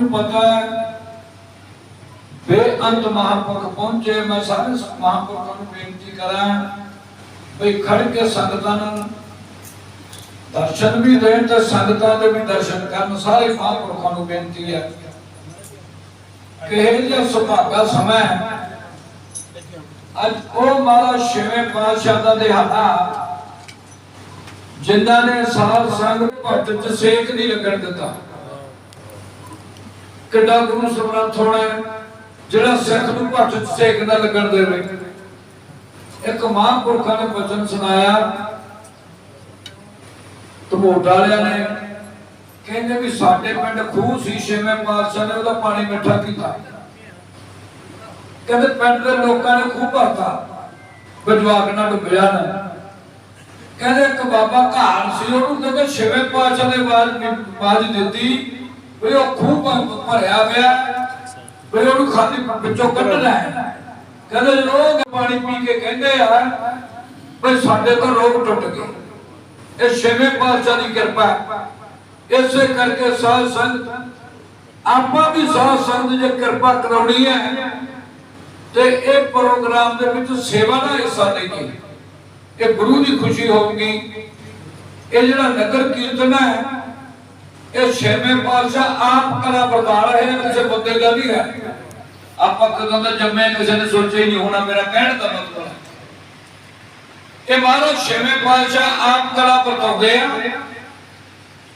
ਨੂੰ ਪਤਾ ਹੈ। ਬੇਅੰਤ ਮਹਾਂਪੁਰਖ ਪਹੁੰਚੇ, ਮੈਂ ਸਾਰੇ ਮਹਾਂਪੁਰਖਾਂ ਨੂੰ ਬੇਨਤੀ ਕਰਾਂ ਵੀ ਖੜ ਕੇ ਸੰਗਤਾਂ ਨੂੰ ਦਰਸ਼ਨ ਵੀ ਦੇਣ ਤੇ ਸੰਗਤਾਂ ਦੇ ਵੀ ਦਰਸ਼ਨ ਕਰਨ। ਸਾਰੇ ਮਹਾਂਪੁਰਖਾਂ ਨੂੰ ਬੇਨਤੀ ਹੈ। ਕਿ ਜਿਹਾ ਸੁਭਾਗਾ ਸਮਾਂ ਅੱਜ ਉਹ ਮਹਾਰਾਜ ਛੇਵੇਂ ਪਾਤਸ਼ਾਹ ਦਾ ਦਿਹਾੜਾ, ਜਿਨ੍ਹਾਂ ਨੇ ਸਾਧ ਸੰਗ ਭੱਟ ਚ ਸੇਕ ਨਹੀਂ ਲੱਗਣ ਦਿੱਤਾ। ਕਿੱਡਾ ਗੁਰੂ ਸਮਰੱਥ ਹੋਣਾ ਜਿਹੜਾ ਸਿੱਖ ਨੂੰ ਭੱਟ ਸੇਕ ਨਾ ਲੱਗਣ ਦੇਵੇ। ਇੱਕ ਮਹਾਂਪੁਰਖਾਂ ਨੇ ਬਚਨ ਸੁਣਾਇਆ, ਧਮੋਟ ਵਾਲਿਆਂ ਨੇ, ਕਹਿੰਦੇ ਵੀ ਸਾਡੇ ਪਿੰਡ ਖੂਹ ਸੀ, ਛੇਵੇਂ ਪਾਤਸ਼ਾਹ ਨੇ ਉਹਦਾ ਪਾਣੀ ਮਿੱਠਾ ਕੀਤਾ। ਕਹਿੰਦੇ ਪਿੰਡ ਦੇ ਲੋਕਾਂ ਨੇ ਖੂਹ ਭਰਤਾ ਵਿਜਵਾਕ ਨਾਲ ਡੁੱਬਿਆ ਨਾ। ਕਹਿੰਦੇ ਇੱਕ ਬਾਬਾ ਘਾਲ ਸੀ, ਉਹਨੂੰ ਕਹਿੰਦੇ ਛੇਵੇਂ ਪਾਤਸ਼ਾਹ ਨੇ ਬਾਜ ਬਾਜ ਦਿੱਤੀ ਵੀ ਉਹ ਖੂਹ ਭਰਿਆ ਗਿਆ ਵੀ ਉਹਨੂੰ ਖਾਲੀ ਵਿੱਚੋਂ ਕੱਢਣਾ ਹੈ। ਕਹਿੰਦੇ ਲੋਕ ਪਾਣੀ ਪੀ ਕੇ ਕਹਿੰਦੇ ਆ ਵੀ ਸਾਡੇ ਤੋਂ ਰੋਗ ਟੁੱਟ ਗਏ। ਇਹ ਛੇਵੇਂ ਪਾਤਸ਼ਾਹ ਦੀ ਕਿਰਪਾ ਇਸੇ ਕਰਕੇ ਸਾਧ ਸੰਗਤ, ਆਪਾਂ ਵੀ ਸਾਧ ਸੰਗਤ ਜੇ ਕਿਰਪਾ ਕਰਾਉਣੀ ਹੈ, ਤੇ ਇਹ ਪ੍ਰੋਗਰਾਮ ਦੇ ਵਿੱਚ ਸੇਵਾ ਦਾ ਹਿੱਸਾ ਲਈਏ। ਇਹ ਗੁਰੂ ਦੀ ਖੁਸ਼ੀ ਹੋਊਗੀ। ਇਹ ਜਿਹੜਾ ਨਗਰ ਕੀਰਤਨ ਹੈ ਇਹ ਛੇਵੇਂ ਪਾਤਸ਼ਾਹ ਆਪ ਕਲਾ ਬਰਦਾਰ ਹੈ ਕਿਸੇ ਬੰਦੇ ਦਾ ਨਹੀਂ ਹੈ। ਆਪਾਂ ਕਦੋਂ ਦਾ ਜੰਮੇ ਕਿਸੇ ਨੇ ਸੋਚਿਆ ਹੀ ਨਹੀਂ ਹੋਣਾ, ਮੇਰਾ ਕਹਿਣ ਦਾ ਮਤਲਬ ਹੈ। ਇਹ ਮਹਾਰਾਜ ਛੇਵੇਂ ਪਾਤਸ਼ਾਹ ਆਪ ਕਲਾ ਵਰਤਾਉਂਦੇ ਆ।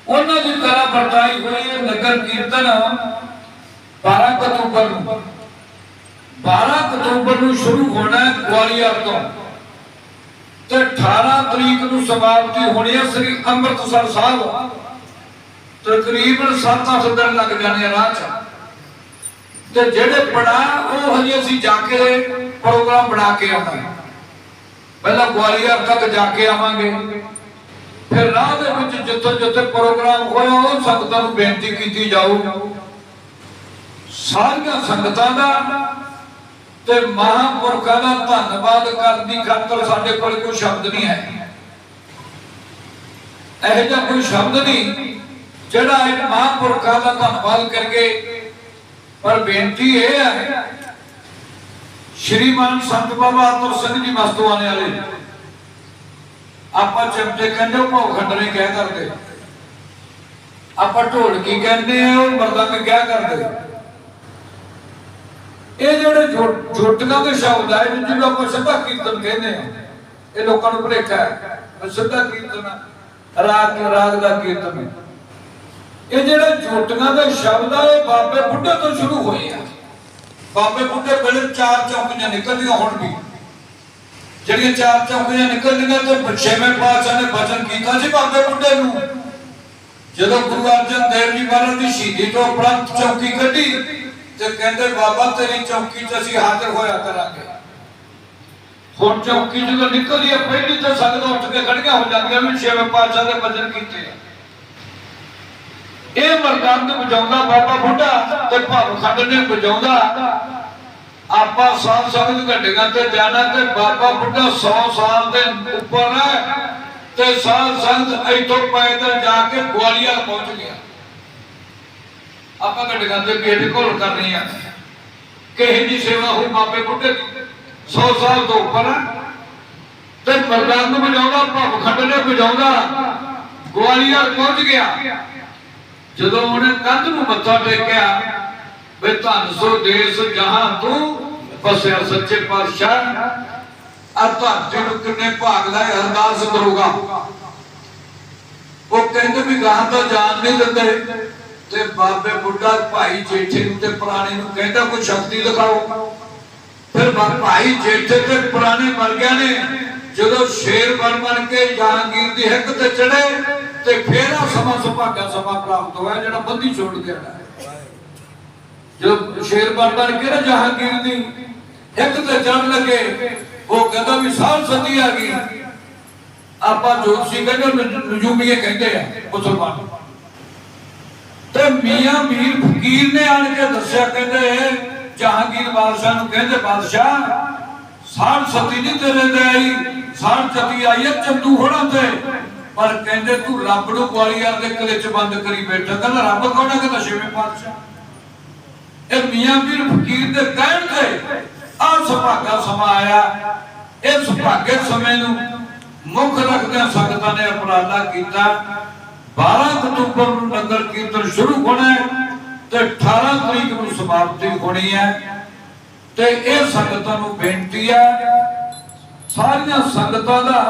ਉਹਨਾਂ ਦੀ ਕਲਾ ਵਰਤਾਈ ਹੋਈ ਹੈ ਨਗਰ ਕੀਰਤਨ 12 ਅਕਤੂਬਰ ਨੂੰ। 12 ਅਕਤੂਬਰ ਨੂੰ ਸ਼ੁਰੂ ਹੋਣਾ ਹੈ ਗਵਾਲੀਅਰ ਤੋਂ। ਤੇ 18 ਤਰੀਕ ਨੂੰ ਸਮਾਪਤੀ ਹੋਣੀ ਹੈ ਸ੍ਰੀ ਅੰਮ੍ਰਿਤਸਰ ਸਾਹਿਬ। ਤਕਰੀਬਨ 7-8 ਦਿਨ ਲੱਗ ਜਾਣੇ ਆ ਰਾਹ 'ਚ। ਤੇ ਜਿਹੜੇ ਬਣਾ ਉਹ ਹਜੇ ਅਸੀਂ ਜਾ ਕੇ ਪ੍ਰੋਗਰਾਮ ਬਣਾ ਕੇ ਆਵਾਂਗੇ। ਪਹਿਲਾਂ ਗਵਾਲੀਅਰ ਤੱਕ ਜਾ ਕੇ ਆਵਾਂਗੇ। ਫਿਰ ਰਾਹ ਦੇ ਵਿੱਚ ਜਿੱਥੇ ਜਿੱਥੇ ਪ੍ਰੋਗਰਾਮ ਹੋਇਆ, ਉਹ ਸੰਗਤਾਂ ਨੂੰ ਬੇਨਤੀ ਕੀਤੀ ਜਾਊ। ਸਾਰੀਆਂ ਸੰਗਤਾਂ ਦਾ ਤੇ ਮਹਾਂਪੁਰਖਾਂ ਦਾ ਧੰਨਵਾਦ ਕਰਨ ਦੀ ਖਾਤਰ ਸਾਡੇ ਕੋਲ ਕੋਈ ਸ਼ਬਦ ਨਹੀਂ ਹੈ। ਇਹ ਜਿਹਾ ਕੋਈ ਸ਼ਬਦ ਨਹੀਂ ਜਿਹੜਾ ਇਹ ਮਹਾਂਪੁਰਖਾਂ ਦਾ ਧੰਨਵਾਦ ਕਰਕੇ, ਪਰ ਬੇਨਤੀ ਇਹ ਹੈ, ਸ਼੍ਰੀਮਾਨ ਸੰਤ ਬਾਬਾ ਅਤਰ ਸਿੰਘ ਜੀ ਮਸਤੂਆਣੇ ਵਾਲੇ, ਆਪਾਂ ਚਮਚੇ ਕਹਿੰਦੇ ਉਹ ਭੌ ਖੰਡਰੇ ਕਹਿ ਕਰਦੇ? ਆਪਾਂ ਢੋਲਕੀ ਕਹਿੰਦੇ ਆ, ਉਹ ਮਰਦੰਗ ਕਹਿ ਕਰਦੇ? ਇਹ ਜਿਹੜੇ ਜੁ- ਦੇ ਸ਼ਬਦ ਆ ਜਿਹਨੂੰ ਆਪਾਂ ਸਿੱਧਾ ਕੀਰਤਨ ਕਹਿੰਦੇ ਆ, ਇਹ ਲੋਕਾਂ ਨੂੰ ਭੁਲੇਖਾ ਹੈ। ਸਿੱਧਾ ਕੀਰਤਨ ਰਾਗ ਰਾਗ ਦਾ ਕੀਰਤਨ ਹੈ। ਇਹ ਜਿਹੜੇ ਜੁਟੀਆਂ ਦੇ ਸ਼ਬਦ ਆ, ਇਹ ਬਾਬੇ ਬੁੱਢੇ ਤੋਂ ਸ਼ੁਰੂ ਹੋਏ ਆ। ਬਾਬੇ ਬੁੱਢੇ ਵੇਲੇ ਚਾਰ ਚੌਕੀਆਂ ਨਿਕਲਦੀਆਂ ਹੁਣ ਵੀ। ਜਿਹੜੀਆਂ ਚਾਰ ਚੌਕੀਆਂ ਨਿਕਲਦੀਆਂ ਤੇ ਛੇਵੇਂ ਪਾਤਸ਼ਾਹ ਨੇ ਬਚਨ ਕੀਤਾ ਸੀ ਬਾਬੇ ਬੁੱਢੇ ਨੂੰ। ਜਦੋਂ ਗੁਰੂ ਅਰਜਨ ਦੇਵ ਜੀ ਮਹਾਰਾਜ ਦੀ ਸ਼ਹੀਦੀ ਤੋਂ ਉਪਰੰਤ ਚੌਕੀ ਕੱਢੀ ਤੇ ਕਹਿੰਦੇ, ਬਾਬਾ, ਤੇਰੀ ਚੌਕੀ 'ਚ ਅਸੀਂ ਹਾਜ਼ਰ ਹੋਇਆ ਕਰਾਂਗੇ। ਹੁਣ ਚੌਕੀ ਜਦੋਂ ਨਿਕਲਦੀ ਹੈ ਪਹਿਲੀ ਤਾਂ ਸੰਗਤਾਂ ਉੱਠ ਕੇ ਖੜੀਆਂ ਹੋ ਜਾਂਦੀਆਂ ਵੀ ਛੇਵੇਂ ਪਾਤਸ਼ਾਹ ਦੇ ਬਚਨ ਕੀਤੇ ਆ। ਇਹ ਮਰਦੰਦ ਵਜਾਉਂਦਾ ਬਾਬਾ ਬੁੱਢਾ ਤੇ ਭਾਵ ਖੰਡ ਨੇ ਵਜਾਉਂਦਾ। ਆਪਾਂ ਸਾਧ ਸੰਗਤ ਘਟੀਆਂ ਤੇ ਜਾਣਾ ਤੇ ਬਾਬਾ ਬੁੱਢਾ 100 ਸਾਲ ਦੇ ਉੱਪਰ ਹੈ ਤੇ ਸਾਧ ਸੰਗਤ ਇੱਥੋਂ ਪੈਦਲ ਜਾ ਕੇ ਗਵਾਲੀਅਰ ਪਹੁੰਚ ਗਿਆ। ਆਪਾਂ ਘਟੀਆਂ ਤੇ ਭੇਟ ਘੋਲ ਕਰਨੀ ਆ। ਕਿਹੇ ਦੀ ਸੇਵਾ ਹੋਈ ਬਾਬੇ ਬੁੱਢੇ ਦੀ? 100 ਸਾਲ ਤੋਂ ਉੱਪਰ ਹੈ। ਤੇ ਮਰਦੰਦ ਵਜਾਉਂਦਾ, ਭਾਵ ਖੰਡ ਨੇ ਵਜਾਉਂਦਾ। ਗਵਾਲੀਅਰ ਪਹੁੰਚ ਗਿਆ। ਜਦੋਂ ਉਹਨੇ ਕੰਧ ਨੂੰ ਮੱਥਾ ਟੇਕਿਆ, ਵੇ ਧੰਨ ਸੋ ਦੇਸ ਜਹਾਂ ਤੂੰ ਬਸਿਆ ਸੱਚੇ ਪਾਤਸ਼ਾਹ ਆ ਧਰਤੀ ਨੂੰ ਕਿੰਨੇ ਭਾਗ ਦਾ ਅਰਦਾਸ ਕਰੂਗਾ। ਉਹ ਕਹਿੰਦੇ ਵੀ ਗਾਂ ਤੋਂ ਜਾਣ ਨਹੀਂ ਦਿੰਦੇ, ਤੇ ਬਾਬੇ ਬੁੱਢਾ ਭਾਈ ਜੇਠੇ ਨੂੰ ਤੇ ਪੁਰਾਣੇ ਨੂੰ ਕਹਿੰਦਾ, ਕੋਈ ਸ਼ਕਤੀ ਦਿਖਾਓ। ਫਿਰ ਭਾਈ ਜੇਠੇ ਤੇ ਪੁਰਾਣੇ ਮਰ ਗਿਆ ਨੇ। ਜਦੋਂ ਸ਼ੇਰ ਬਣ ਬਣ ਕੇ ਜਹਾਂਗੀਰ ਦੀ ਹਿੱਕ ਤੇ ਚੜੇ ਤੇ ਫੇਰ ਆ ਸਮਾਂ ਸੁਭਾਗਾ ਸਮਾਂ ਪ੍ਰਾਪਤ ਹੋਇਆ ਜਿਹੜਾ ਬੰਦੀ ਛੋੜ ਗਿਆ ਜਦੋਂ ਸ਼ੇਰ ਬਣ ਬਣ ਕੇ ਨਾ ਜਹਾਂਗੀਰ ਦੀ ਹਿੱਕ ਤੇ ਚੜਨ ਲੱਗੇ, ਉਹ ਕਹਿੰਦਾ ਵੀ ਸਾਲ ਸਦੀ ਆ ਗਈ। ਆਪਾਂ ਜੋਤਸ਼ੀ ਕਹਿੰਦੇ ਨਜੂਮੀਏ ਕਹਿੰਦੇ ਆ, ਮੁਸਲਮਾਨ। ਤੇ ਮੀਆਂ ਮੀਰ ਫਕੀਰ ਨੇ ਆਣ ਕੇ ਦੱਸਿਆ, ਕਹਿੰਦੇ ਜਹਾਂਗੀਰ ਬਾਦਸ਼ਾਹ ਨੂੰ ਕਹਿੰਦੇ, ਬਾਦਸ਼ਾਹ, ਸਾਲ ਸਤੀ ਨਹੀਂ ਤੇਰੇ ਤੇ ਆਈ, ਸਾਲ ਸਤੀ ਆਈ ਹੈ ਚੰਦੂ ਹੋਣਾ ਤੇ। ਪਰ ਕਹਿੰਦੇ ਤੂੰ ਰੱਬ ਨੂੰ ਗਵਾਲੀਅਰ ਦੇ ਕਿਲੇ ਚ ਬੰਦ ਕਰੀ ਬੈਠਾ, ਕਹਿੰਦਾ ਰੱਬ ਕੌਣ ਹੈ ਕਹਿੰਦਾ ਛੇਵੇਂ ਪਾਤਸ਼ਾਹ। ਇਹ ਮੀਆਂ ਪੀਰ ਫਕੀਰ ਦੇ ਕਹਿਣ ਤੇ ਆ ਸੁਭਾਗਾ ਸਮਾਂ ਆਇਆ। ਇਹ ਸੁਭਾਗੇ ਸਮੇਂ ਨੂੰ ਮੁੱਖ ਰੱਖਦਿਆਂ ਸੰਗਤਾਂ ਨੇ ਉਪਰਾਲਾ ਕੀਤਾ। 12 ਅਕਤੂਬਰ ਨੂੰ ਨਗਰ ਕੀਰਤਨ ਸ਼ੁਰੂ ਹੋਣਾ ਤੇ 18 ਤਰੀਕ ਨੂੰ ਸਮਾਪਤੀ ਹੋਣੀ ਹੈ। ਤੇ ਇਹ ਸੰਗਤਾਂ ਨੂੰ ਬੇਨਤੀ ਹੈ, ਸਾਰੀਆਂ ਸੰਗਤਾਂ ਦਾ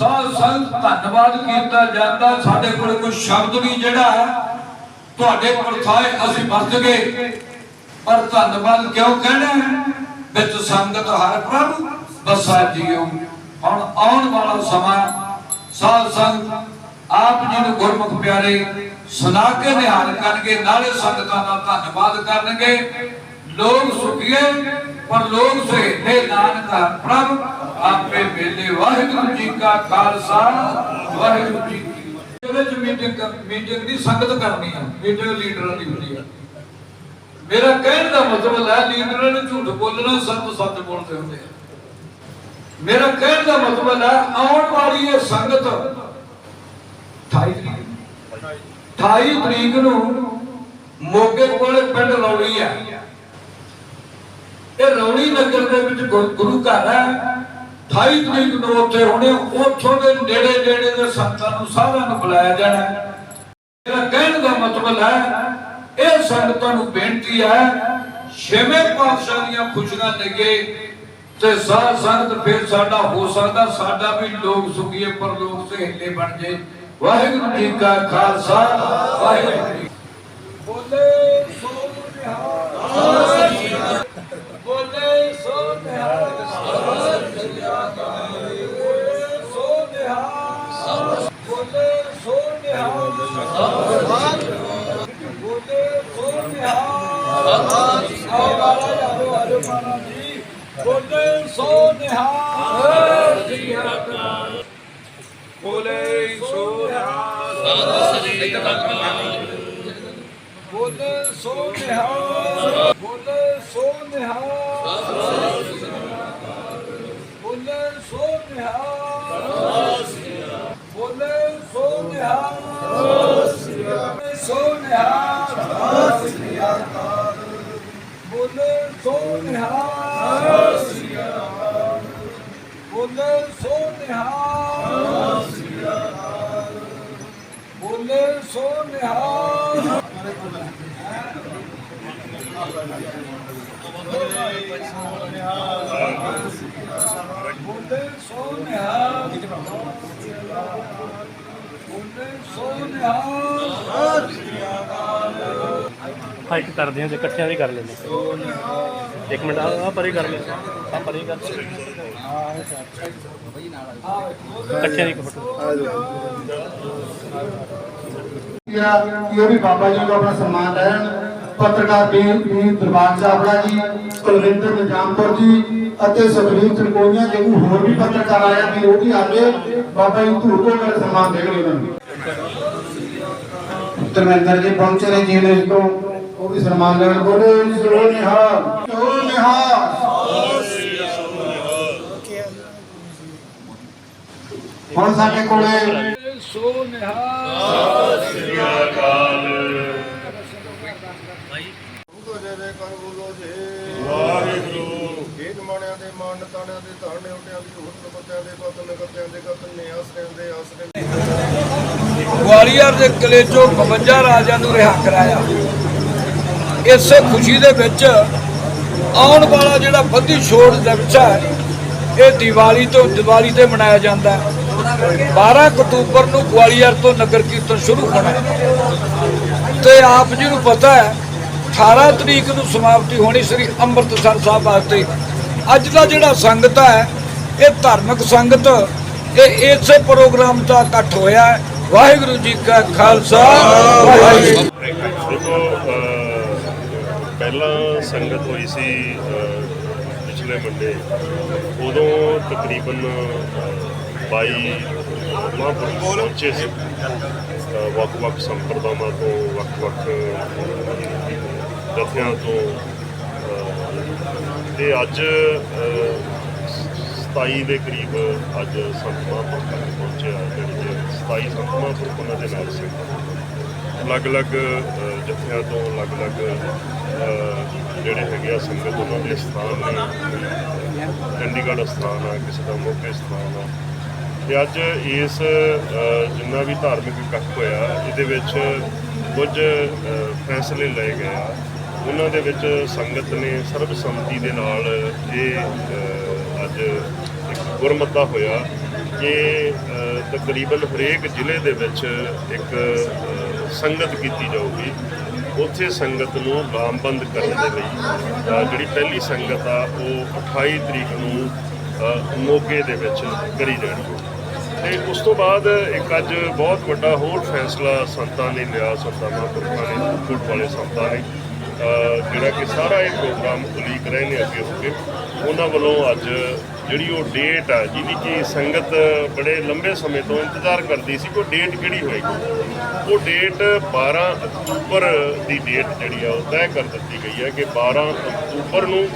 ਸਾਧ ਸੰਤ ਧੰਨਵਾਦ ਕੀਤਾ ਜਾਂਦਾ। ਸਾਡੇ ਕੋਲ ਕੋਈ ਸ਼ਬਦ ਨਹੀਂ ਜਿਹੜਾ ਹੈ, ਤੁਹਾਡੇ ਪ੍ਰਥਾਏ ਅਸੀਂ ਵਰਤ ਗਏ। ਪਰ ਧੰਨਵਾਦ ਕਿਉਂ ਕਹਿਣਾ ਵਿੱਚ ਸੰਗਤ ਹਰ ਪ੍ਰਭ ਬਸਾ ਜੀਓ। ਹੁਣ ਆਉਣ ਵਾਲਾ ਸਮਾਂ ਸਾਧ ਸੰਗਤ, ਆਪ ਜੀ ਨੂੰ ਗੁਰਮੁਖ ਪਿਆਰੇ ਸੁਣਾ ਕੇ ਨਿਹਾਲ ਕਰਨਗੇ, ਨਾਲੇ ਸੰਗਤਾਂ ਦਾ ਧੰਨਵਾਦ ਕਰਨਗੇ। ਲੋਕ ਸੁਖੀਏ, ਪਰ ਲੋਕ ਸੁਹੇਲੇ ਨਾਨਕ ਪ੍ਰਭ ਆਪੇ ਮੇਲੇ ਵਾਹਿਗੁਰੂ ਜੀ ਕਾ ਖਾਲਸਾ, ਵਾਹਿਗੁਰੂ ਜੀ ਕੀ ਇਹਦੇ ਚ ਮੀਟਿੰਗ ਮੀਟਿੰਗ ਦੀ ਸੰਗਤ ਕਰਨੀ ਹੈ ਮੀਟਿੰਗ ਲੀਡਰਾਂ ਦੀ ਹੁੰਦੀ ਹੈ ਮੇਰਾ ਕਹਿਣ ਦਾ ਮਤਲਬ ਹੈ ਲੀਡਰਾਂ ਨੇ ਝੂਠ ਬੋਲਣਾ ਸੰਤ ਸੱਚ ਬੋਲਦੇ ਹੁੰਦੇ ਆ। ਮੇਰਾ ਕਹਿਣ ਦਾ ਮਤਲਬ ਹੈ, ਆਉਣ ਵਾਲੀ ਇਹ ਸੰਗਤ 28 ਤਰੀਕ 28 ਤਰੀਕ ਨੂੰ ਮੋਗੇ ਕੋਲੇ ਪਿੰਡ ਰੌਲੀ ਹੈ ਇਹ ਰੌਲੀ ਨਗਰ ਦੇ ਵਿੱਚ ਗੁਰੂ ਘਰ ਹੈ। 28 ਤਰੀਕ ਨੂੰ ਉੱਥੇ ਹੋਣੇ, ਉੱਥੋਂ ਦੇ ਨੇੜੇ ਨੇੜੇ ਦੇ ਸੰਤਾਂ ਨੂੰ ਸਾਰਿਆਂ ਨੂੰ ਬੁਲਾਇਆ ਜਾਣਾ। ਮੇਰਾ ਕਹਿਣ ਦਾ ਮਤਲਬ ਹੈ, ਇਹ ਸੰਗਤਾਂ ਨੂੰ ਬੇਨਤੀ ਹੈ, ਛੇਵੇਂ ਪਾਤਸ਼ਾਹ ਦੀਆਂ ਖੁਸ਼ੀਆਂ ਲੱਗੇ ਤੇ ਸਾਧ ਸੰਗਤ ਫਿਰ ਸਾਡਾ ਹੋ ਸਕਦਾ, ਸਾਡਾ ਵੀ ਲੋਕ ਸੁਖੀਏ, ਪਰ ਲੋਕ ਸਹੇਲੇ ਬਣ ਜੇ। ਵਾਹਿਗੁਰੂ ਜੀ ਕਾ ਖਾਲਸਾ, ਵਾਹਿਗੁਰੂ ਜੀ ਬੋਲੇ ਸੋ ਨਿਹਾਲ ਬੋਲੇ ਸੋ ਨਿਹਾਲ ਜੀ ਆਕਾਰ ਬੋਲੇ ਸੋ ਨਿਹਾਲ ਸ੍ਰੀ ਅਕਾਲ ਬੋਲੇ ਸੋ ਨਿਹਾਲ ਬੋਲੇ ਸੋ ਨਿਹਾਲ ਨਿਹਾਲ ਬੋਲੇ ਸੋ ਨਿਹਾਲ ਬੋਲੇ ਸੋ ਨਿਹਾਲ ਬੋਲੇ ਸੋ ਨਿਹਾਲ ਬੋਲੇ ਸੋ ਨਿਹਾਲ ਬੋਲੇ ਸੋ ਨਿਹਾਲ ਨਿਹਾਲ ਬੋਲੇ ਸੋ ਫਾਈਟ ਕਰਦੇ ਹਾਂ ਤੇ ਇਕੱਠਿਆਂ ਵੀ ਕਰ ਲੈਂਦੇ। ਇੱਕ ਮਿੰਟ ਆ ਆ ਪਰੇ ਕਰ ਲੈ। ਆ ਪਰੇ ਕਰ। ਇਕੱਠਿਆਂ ਦੀ ਇੱਕ ਫੋਟੋ ਕਿ ਉਹ ਵੀ ਬਾਬਾ ਜੀ ਦਾ ਆਪਣਾ ਸਨਮਾਨ ਲੈਣ ਪੱਤਰਕਾਰ ਵੀਰ ਦਰਬਾਰ ਚਾਵਲਾ ਜੀ, ਕੁਲਵਿੰਦਰ ਨਿਜਾਮਪੁਰ ਜੀ ਅਤੇ ਸੁਖਵੀਰ ਚਰਕੋਈਆਂ ਜੇ ਹੋਰ ਵੀ ਪੱਤਰਕਾਰ ਆਇਆ ਵੀ ਉਹ ਵੀ ਆਗੇ ਬਾਬਾ ਜੀ ਧੂਰ ਤੋਂ ਸਨਮਾਨ ਦੇਣਗੇ ਉਹਨਾਂ ਨੂੰ। ਧਰਮਿੰਦਰ ਜੀ ਪਹੁੰਚੇ ਨੇ ਜੀ ਨੇ ਤੋਂ ਉਹ ਵੀ ਸਨਮਾਨ ਲੈਣ ਬੋਲੇ ਸੋ ਨਿਹਾਲ। ਸੋ ਨਿਹਾਲ। ਹੁਣ ਸਾਡੇ ਕੋਲੇ ਸੋ ਨਿਹਾਲ ਬੋਲੇ ਦੇ ਕਰ ਬੋਲੋ ਜੇ ਵਾਹਿਗੁਰੂ ਖੇਤ ਮਾਣਿਆਂ ਤਾਣਿਆਂ ਦੇ ਧਾਰਨੇ ਉਟਿਆਂ ਦੀ ਹੁਸਨ ਬੱਤਿਆਂ ਦੇ ਕਤਨ ਕਰਤਿਆਂ ਦੇ ਕਤਨ ਨੇ, ਆਸਰੇ ਦੇ ਆਸਰੇ ਗਵਾਲੀਅਰ ਦੇ ਕਿਲੇ ਚੋਂ 52 ਰਾਜਿਆਂ ਨੂੰ ਰਿਹਾ ਕਰਾਇਆ। ਇਸੇ ਖੁਸ਼ੀ ਦੇ ਵਿੱਚ ਆਉਣ ਵਾਲਾ ਜਿਹੜਾ ਬੱਧੀ ਛੋੜ ਦਿਵਸ ਹੈ, ਇਹ ਦੀਵਾਲੀ ਤੋਂ, ਦੀਵਾਲੀ ਤੇ ਮਨਾਇਆ ਜਾਂਦਾ ਹੈ। 12 ਅਕਤੂਬਰ ਨੂੰ ਗਵਾਲੀਅਰ ਤੋਂ ਨਗਰ ਕੀਰਤਨ ਸ਼ੁਰੂ ਹੋਣਾ ਤੇ ਆਪ ਜੀ ਨੂੰ ਪਤਾ ਹੈ 18 ਤਰੀਕ ਨੂੰ ਸਮਾਪਤੀ ਹੋਣੀ ਸ੍ਰੀ ਅੰਮ੍ਰਿਤਸਰ ਸਾਹਿਬ ਵਾਸਤੇ ਅੱਜ ਦਾ ਜਿਹੜਾ ਸੰਗਤ ਹੈ ਇਹ ਧਾਰਮਿਕ ਸੰਗਤ ਇਹ ਇਸੇ ਪ੍ਰੋਗਰਾਮ ਦਾ ਇਕੱਠ ਹੋਇਆ ਹੈ। ਵਾਹਿਗੁਰੂ ਜੀ ਕਾ ਖਾਲਸਾ ਵਾਹਿਗੁਰੂ ਦੇਖੋ ਪਹਿਲਾਂ ਸੰਗਤ ਹੋਈ ਸੀ ਪਿਛਲੇ ਮੰਡੇ। ਉਦੋਂ ਤਕਰੀਬਨ ਅਹ, 22 ਮਹਾਂਪੁਰਖ ਪਹੁੰਚੇ ਸੀ। ਵੱਖ-ਵੱਖ ਸੰਪਰਦਾਵਾਂ ਤੋਂ ਵੱਖ-ਵੱਖ ਜਥਿਆਂ ਤੋਂ ਤੇ ਅੱਜ ਅਹ, 27 ਦੇ ਕਰੀਬ ਅੱਜ ਸੰਤ ਮਹਾਂਪੁਰਖ ਪਹੁੰਚਿਆ ਜਿਹੜੇ ਕਿ 27 ਸੰਤ ਮਹਾਂਪੁਰਖ ਉਹਨਾਂ ਦੇ ਨਾਲ ਸੀ। ਅਲੱਗ-ਅਲੱਗ ਅ, ਜਥਿਆਂ ਤੋਂ ਅਲੱਗ-ਅਲੱਗ ਜਿਹੜੇ ਹੈਗੇ ਆ ਸੰਗਤ ਉਹਨਾਂ ਦੇ ਸਥਾਨ ਨੇ। ਚੰਡੀਗੜ੍ਹ ਸਥਾਨ ਆ ਕਿਸੇ ਦਾ ਮੋਗੇ ਸਥਾਨ ਆ। ਤੇ ਅੱਜ ਇਸ ਜਿੰਨਾ ਵੀ ਧਾਰਮਿਕ ਇਕੱਠ ਹੋਇਆ ਇਹਦੇ ਵਿੱਚ ਕੁਝ ਫੈਸਲੇ ਲਏ ਗਏ ਆ। ਉਹਨਾਂ ਦੇ ਵਿੱਚ ਸੰਗਤ ਨੇ ਸਰਬਸੰਮਤੀ ਦੇ ਨਾਲ ਇਹ ਅੱਜ ਇੱਕ ਗੁਰਮਤਾ ਹੋਇਆ ਕਿ ਤਕਰੀਬਨ ਹਰੇਕ ਜ਼ਿਲ੍ਹੇ ਦੇ ਵਿੱਚ ਇੱਕ ਸੰਗਤ ਕੀਤੀ ਜਾਊਗੀ। ਉੱਥੇ ਸੰਗਤ ਨੂੰ ਲਾਮਬੰਦ ਕਰਨ ਦੇ ਲਈ ਜਿਹੜੀ ਪਹਿਲੀ ਸੰਗਤ ਆ, ਉਹ 28 ਤਰੀਕ ਨੂੰ ਮੋਗੇ ਦੇ ਵਿੱਚ ਕਰੀ ਜਾਣੀ ਹੈ। ਤੇ ਉਸ ਤੋਂ ਬਾਅਦ ਇੱਕ ਅੱਜ ਬਹੁਤ ਵੱਡਾ ਹੋਰ ਫੈਸਲਾ ਸੰਤਾਂ ਨੇ ਲਿਆ, ਸੰਤਾਂ ਮਹਾਂਪੁਰਖਾਂ ਨੇ ਫੁੱਟ ਵਾਲੇ ਸੰਤਾਂ ਨੇ। ਜਿਹੜਾ ਕਿ ਸਾਰਾ ਇਹ ਪ੍ਰੋਗਰਾਮ ਉਲੀਕ ਰਹੇ ਨੇ ਅੱਗੇ ਹੋ ਕੇ ਉਹਨਾਂ ਵੱਲੋਂ ਅੱਜ ਜਿਹੜੀ ਉਹ ਡੇਟ ਆ, ਜਿਹਦੀ ਕਿ ਸੰਗਤ ਬੜੇ ਲੰਬੇ ਸਮੇਂ ਤੋਂ ਇੰਤਜ਼ਾਰ ਕਰਦੀ ਸੀ ਕੋਈ ਡੇਟ ਕਿਹੜੀ ਹੋਏਗੀ। ਉਹ ਡੇਟ 12 ਅਕਤੂਬਰ ਦੀ ਡੇਟ ਜਿਹੜੀ ਆ, ਉਹ ਤੈਅ ਕਰ ਦਿੱਤੀ ਗਈ ਹੈ ਕਿ 12 ਅਕਤੂਬਰ ਨੂੰ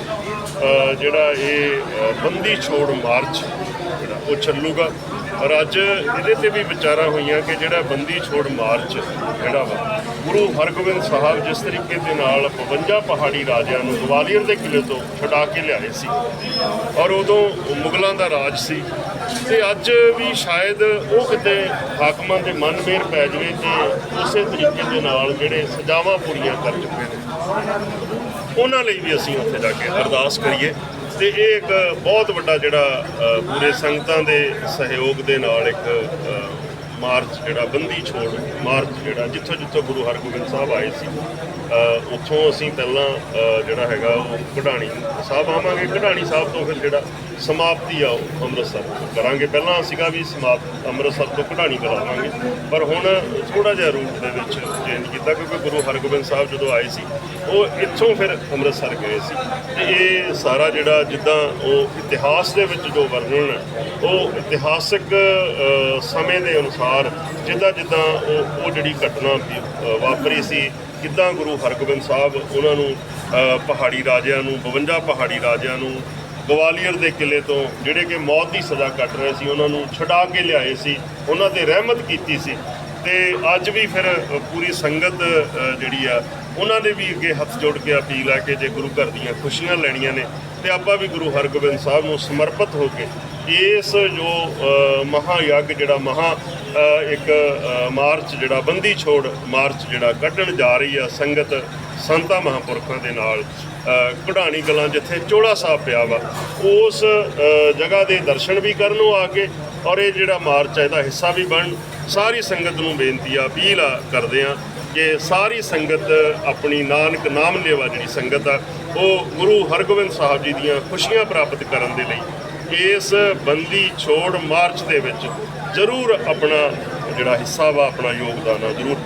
ਜਿਹੜਾ ਇਹ ਬੰਦੀ ਛੋੜ ਮਾਰਚ ਜਿਹੜਾ ਉਹ ਚੱਲੂਗਾ। ਔਰ ਅੱਜ ਇਹਦੇ ਤੇ ਵੀ ਵਿਚਾਰਾਂ ਹੋਈਆਂ ਕਿ ਜਿਹੜਾ ਬੰਦੀ ਛੋੜ ਮਾਰਚ ਜਿਹੜਾ ਵਾ, ਗੁਰੂ ਹਰਗੋਬਿੰਦ ਸਾਹਿਬ ਜਿਸ ਤਰੀਕੇ ਦੇ ਨਾਲ 52 ਪਹਾੜੀ ਰਾਜਿਆਂ ਨੂੰ ਗਵਾਲੀਅਰ ਦੇ ਕਿਲੇ ਤੋਂ ਛੁਡਾ ਕੇ ਲਿਆਏ ਸੀ ਔਰ ਉਦੋਂ ਮੁਗਲਾਂ ਦਾ ਰਾਜ ਸੀ ਤੇ ਅੱਜ ਵੀ ਸ਼ਾਇਦ ਉਹ ਕਿਤੇ ਹਾਕਮਾਂ ਦੇ ਮਨ ਮੇਰ ਪੈ ਜਵੇ ਤੇ ਉਸੇ ਤਰੀਕੇ ਦੇ ਨਾਲ ਜਿਹੜੇ ਸਜ਼ਾਵਾਂ ਪੂਰੀਆਂ ਕਰ ਚੁੱਕੇ ਨੇ, ਉਹਨਾਂ ਲਈ ਵੀ ਅਸੀਂ ਉੱਥੇ ਜਾ ਕੇ ਅਰਦਾਸ ਕਰੀਏ। ਤੇ ਇਹ ਇੱਕ ਬਹੁਤ ਵੱਡਾ ਜਿਹੜਾ ਪੂਰੇ ਸੰਗਤਾਂ ਦੇ ਸਹਿਯੋਗ ਦੇ ਨਾਲ ਇੱਕ ਮਾਰਚ ਜਿਹੜਾ ਬੰਦੀ ਛੋੜ, ਮਾਰਚ ਜਿਹੜਾ ਜਿੱਥੋਂ ਜਿੱਥੋਂ ਗੁਰੂ ਹਰਗੋਬਿੰਦ ਸਾਹਿਬ ਆਏ ਸੀ ਉੱਥੋਂ ਅਸੀਂ ਪਹਿਲਾਂ ਜਿਹੜਾ ਹੈਗਾ ਉਹ ਕਢਾਣੀ ਸਾਹਿਬ ਆਵਾਂਗੇ। ਕਢਾਣੀ ਸਾਹਿਬ ਤੋਂ ਫਿਰ ਜਿਹੜਾ ਸਮਾਪਤੀ ਆ ਉਹ ਅੰਮ੍ਰਿਤਸਰ ਕਰਾਂਗੇ। ਪਹਿਲਾਂ ਸੀਗਾ ਵੀ ਸਮਾਪਤ ਅੰਮ੍ਰਿਤਸਰ ਤੋਂ ਕਢਾਣੀ ਕਰਾਵਾਂਗੇ। ਪਰ ਹੁਣ ਥੋੜਾ ਜਿਹਾ ਰੂਟ ਦੇ ਵਿੱਚ ਚੇਂਜ ਕੀਤਾ, ਕਿਉਂਕਿ ਗੁਰੂ ਹਰਗੋਬਿੰਦ ਸਾਹਿਬ ਜਦੋਂ ਆਏ ਸੀ, ਉਹ ਇੱਥੋਂ ਫਿਰ ਅੰਮ੍ਰਿਤਸਰ ਗਏ ਸੀ। ਤੇ ਇਹ ਸਾਰਾ ਜਿਹੜਾ ਜਿੱਦਾਂ ਉਹ ਇਤਿਹਾਸ ਦੇ ਵਿੱਚ ਜੋ ਵਰਣਨ ਹੈ, ਉਹ ਇਤਿਹਾਸਕ ਸਮੇਂ ਦੇ ਅਨੁਸਾਰ ਜਿੱਦਾਂ ਜਿੱਦਾਂ ਉਹ ਉਹ ਜਿਹੜੀ ਘਟਨਾ ਵਾਪਰੀ ਸੀ, ਕਿੱਦਾਂ ਗੁਰੂ ਹਰਗੋਬਿੰਦ ਸਾਹਿਬ ਉਹਨਾਂ ਨੂੰ ਪਹਾੜੀ ਰਾਜਿਆਂ ਨੂੰ 52 ਪਹਾੜੀ ਰਾਜਿਆਂ ਨੂੰ, ਗਵਾਲੀਅਰ ਦੇ ਕਿਲੇ ਤੋਂ ਜਿਹੜੇ ਕਿ ਮੌਤ ਦੀ ਸਜ਼ਾ ਕੱਟ ਰਹੇ ਸੀ, ਉਹਨਾਂ ਨੂੰ ਛਡਾ ਕੇ ਲਿਆਏ ਸੀ, ਉਹਨਾਂ ਤੇ ਰਹਿਮਤ ਕੀਤੀ ਸੀ ਤੇ ਅੱਜ ਵੀ ਫਿਰ ਪੂਰੀ ਸੰਗਤ ਜਿਹੜੀ ਆ, ਉਹਨਾਂ ਨੇ ਵੀ ਅੱਗੇ ਹੱਥ ਜੋੜ ਕੇ ਅਪੀਲ ਆ ਕਿ ਜੇ ਗੁਰੂ ਘਰ ਦੀਆਂ ਖੁਸ਼ੀਆਂ ਲੈਣੀਆਂ ਨੇ ਤੇ ਆਪਾਂ ਵੀ ਗੁਰੂ ਹਰਗੋਬਿੰਦ ਸਾਹਿਬ ਨੂੰ ਸਮਰਪਿਤ ਹੋ ਕੇ ਇਸ ਜੋ ਅ, ਮਹਾਯੱਗ ਜਿਹੜਾ ਮਹਾ ਇੱਕ ਮਾਰਚ ਜਿਹੜਾ ਬੰਦੀ ਛੋੜ ਮਾਰਚ ਜਿਹੜਾ ਕੱਢਣ ਜਾ ਰਹੀ ਆ ਸੰਗਤ ਸੰਤਾਂ ਮਹਾਂਪੁਰਖਾਂ ਦੇ ਨਾਲ ਕਢਾਣੀ ਕਲਾਂ ਜਿੱਥੇ ਚੋਲਾ ਸਾਹਿਬ ਪਿਆ ਵਾ ਉਸ ਜਗ੍ਹਾ ਦੇ ਦਰਸ਼ਨ ਵੀ ਕਰਨ ਨੂੰ ਆ ਕੇ ਔਰ ਇਹ ਜਿਹੜਾ ਮਾਰਚ ਹੈ ਇਹਦਾ ਹਿੱਸਾ ਵੀ ਬਣ ਸਾਰੀ ਸੰਗਤ ਨੂੰ ਬੇਨਤੀ ਆ ਅਪੀਲ ਆ ਕਰਦੇ ਆ ਕਿ ਸਾਰੀ ਸੰਗਤ ਆਪਣੀ ਨਾਨਕ ਨਾਮ ਲੇਵਾ ਜਿਹੜੀ ਸੰਗਤ ਆ ਉਹ ਗੁਰੂ ਹਰਗੋਬਿੰਦ ਸਾਹਿਬ ਜੀ ਦੀਆਂ ਖੁਸ਼ੀਆਂ ਪ੍ਰਾਪਤ ਕਰਨ ਦੇ ਲਈ ਇਸ ਬੰਦੀ ਛੋੜ ਮਾਰਚ ਦੇ ਵਿੱਚ ਜ਼ਰੂਰ ਆਪਣਾ ਜਿਹੜਾ ਹਿੱਸਾ ਵਾ, ਆਪਣਾ ਯੋਗਦਾਨ ਆ, ਜ਼ਰੂਰ